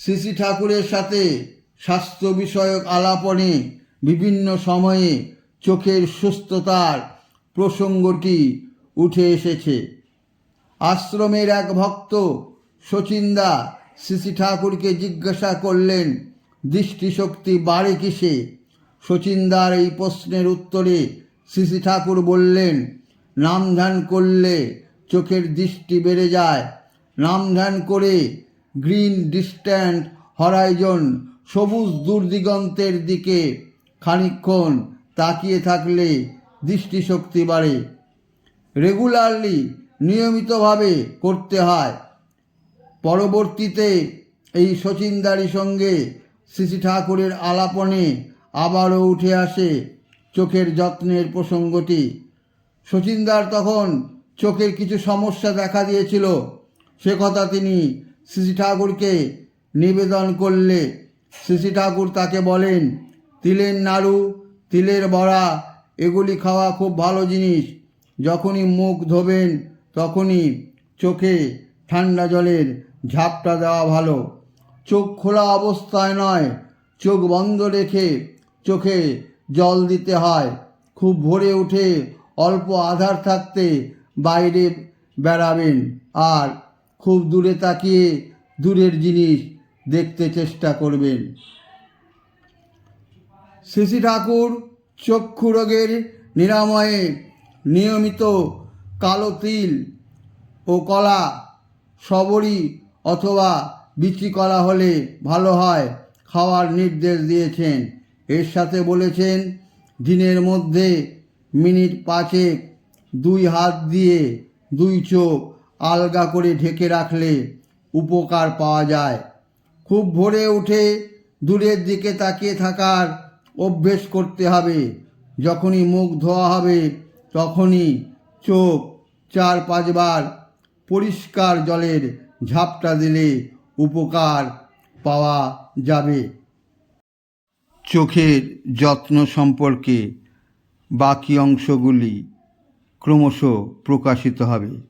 শ্রী শ্রী ঠাকুরের সাথে স্বাস্থ্য বিষয়ক আলাপনে বিভিন্ন সময়ে চোখের সুস্থতার প্রসঙ্গটি উঠে এসেছে। আশ্রমের এক ভক্ত শচীনদা শ্রী ঠাকুরকে জিজ্ঞাসা করলেন, দৃষ্টিশক্তি বাড়ে কিসে? শচীনদার এই প্রশ্নের উত্তরে শ্রী ঠাকুর বললেন নাম ধ্যান করলে চোখের দৃষ্টি বেড়ে যায়। নাম ধ্যান করে গ্রিন ডিস্ট্যান্ট হরাইজন সবুজ দূরদিগন্তের দিকে খানিকক্ষণ তাকিয়ে থাকলে দৃষ্টিশক্তি বাড়ে। রেগুলারলি নিয়মিতভাবে করতে হয়। পরবর্তীতে এই শচীনদারি সঙ্গে শ্রী ঠাকুরের আলাপনে আবারও উঠে আসে চোখের যত্নের প্রসঙ্গটি। শচীনদার তখন চোখের কিছু সমস্যা দেখা দিয়েছিল, সে কথা তিনি শ্রী ঠাকুরকে নিবেদন করলে শ্রী ঠাকুর তাকে বলেন, তিলের নাড়ু, তিলের বড়া, এগুলি খাওয়া খুব ভালো জিনিস। যখনই মুখ ধোবেন, তখনই চোখে ঠান্ডা জলের ঝাপটা দেওয়া ভালো। চোখ খোলা অবস্থায় নয়, চোখ বন্ধ রেখে চোখে জল দিতে হয়। খুব ভোরে উঠে অল্প আধার থাকতে বাইরে বেড়াবেন। আর খুব দূরে তাকিয়ে দূরের জিনিস দেখতে চেষ্টা করবেন। শ্রী ঠাকুর চক্ষু রোগের নিরাময়ে নিয়মিত কালো তিল ও কলা সবরি অথবা বিচি কলা হলে ভালো হয় খাওয়ার নির্দেশ দিয়েছেন। এর সাথে বলেছেন, দিনের মধ্যে মিনিট পাঁচেক দুই হাত দিয়ে দুই চোখ আলগা করে ঢেকে রাখলে উপকার পাওয়া যায়। খুব ভোরে উঠে দূরের দিকে তাকিয়ে থাকার অভ্যেস করতে হবে। যখনই মুখ ধোয়া হবে, তখনই চোখ চার পাঁচবার পরিষ্কার জলের ঝাপটা দিলে উপকার পাওয়া যাবে। চোখের যত্ন সম্পর্কে বাকি অংশগুলি ক্রমশ প্রকাশিত হবে।